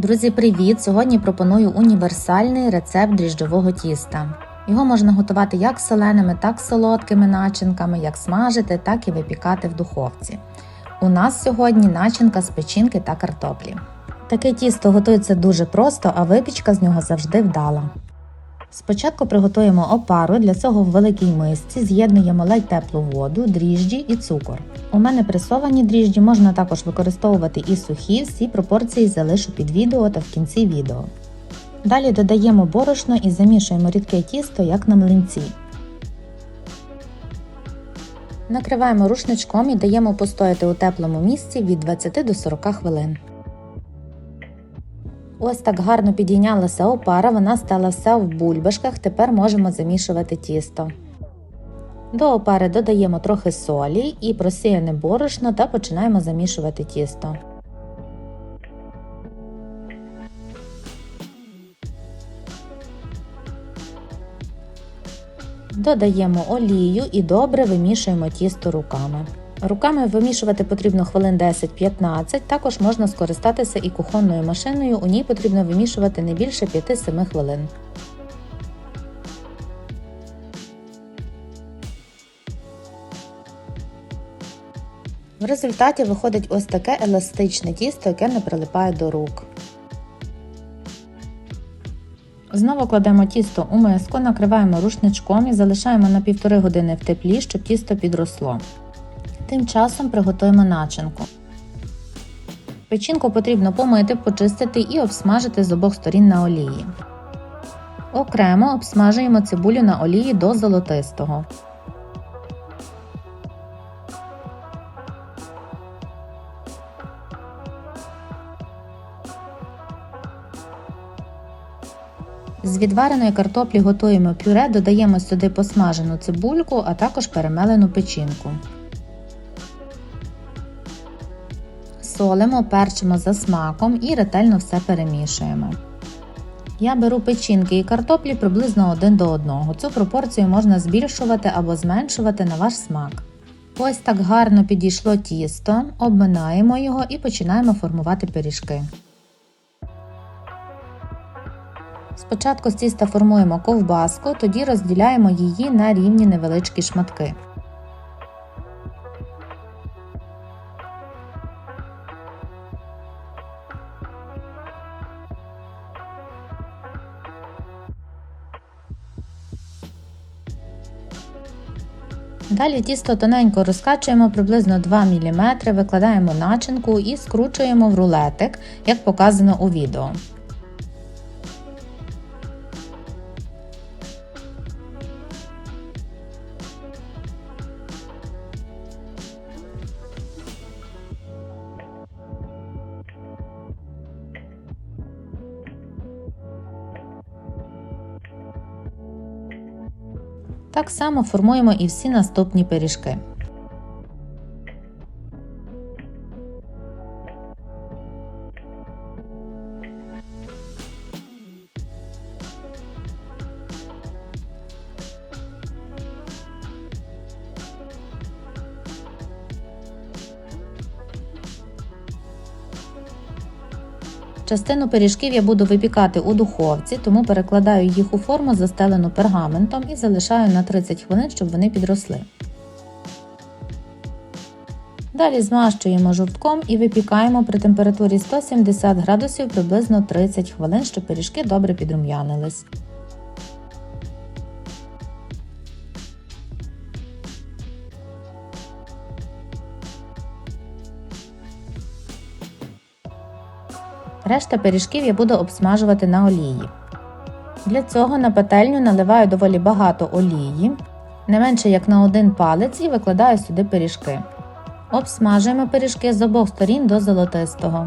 Друзі, привіт! Сьогодні пропоную універсальний рецепт дріжджового тіста. Його можна готувати як соленими, так і солодкими начинками, як смажити, так і випікати в духовці. У нас сьогодні начинка з печінки та картоплі. Таке тісто готується дуже просто, а випічка з нього завжди вдала. Спочатку приготуємо опару, для цього в великій мисці з'єднуємо ледь теплу воду, дріжджі і цукор. У мене пресовані дріжджі, можна також використовувати і сухі, всі пропорції залишу під відео та в кінці відео. Далі додаємо борошно і замішуємо рідке тісто, як на млинці. Накриваємо рушничком і даємо постояти у теплому місці від 20 до 40 хвилин. Ось так гарно підійнялася опара, вона стала вся в бульбашках, тепер можемо замішувати тісто. До опари додаємо трохи солі і просіяне борошно та починаємо замішувати тісто. Додаємо олію і добре вимішуємо тісто руками. Руками вимішувати потрібно хвилин 10-15, також можна скористатися і кухонною машиною, у ній потрібно вимішувати не більше 5-7 хвилин. В результаті виходить ось таке еластичне тісто, яке не прилипає до рук. Знову кладемо тісто у миску, накриваємо рушничком і залишаємо на півтори години в теплі, щоб тісто підросло. Тим часом приготуємо начинку. Печінку потрібно помити, почистити і обсмажити з обох сторін на олії. Окремо обсмажуємо цибулю на олії до золотистого. З відвареної картоплі готуємо пюре, додаємо сюди посмажену цибульку, а також перемелену печінку. Солимо, перчимо за смаком і ретельно все перемішуємо. Я беру печінки і картоплі приблизно один до одного. Цю пропорцію можна збільшувати або зменшувати на ваш смак. Ось так гарно підійшло тісто, обминаємо його і починаємо формувати пиріжки. Спочатку з тіста формуємо ковбаску, тоді розділяємо її на рівні невеличкі шматки. Далі тісто тоненько розкачуємо приблизно 2 мм, викладаємо начинку і скручуємо в рулетик, як показано у відео. Так само формуємо і всі наступні пиріжки. Частину пиріжків я буду випікати у духовці, тому перекладаю їх у форму, застелену пергаментом і залишаю на 30 хвилин, щоб вони підросли. Далі змащуємо жовтком і випікаємо при температурі 170 градусів приблизно 30 хвилин, щоб пиріжки добре підрум'янились. Решта пиріжків я буду обсмажувати на олії. Для цього на пательню наливаю доволі багато олії, не менше як на один палець, і викладаю сюди пиріжки. Обсмажуємо пиріжки з обох сторін до золотистого.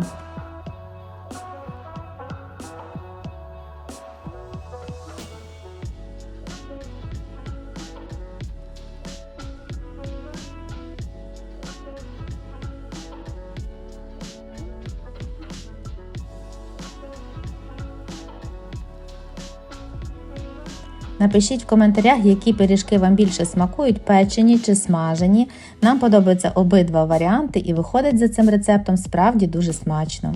Напишіть в коментарях, які пиріжки вам більше смакують, печені чи смажені. Нам подобаються обидва варіанти і виходить за цим рецептом справді дуже смачно.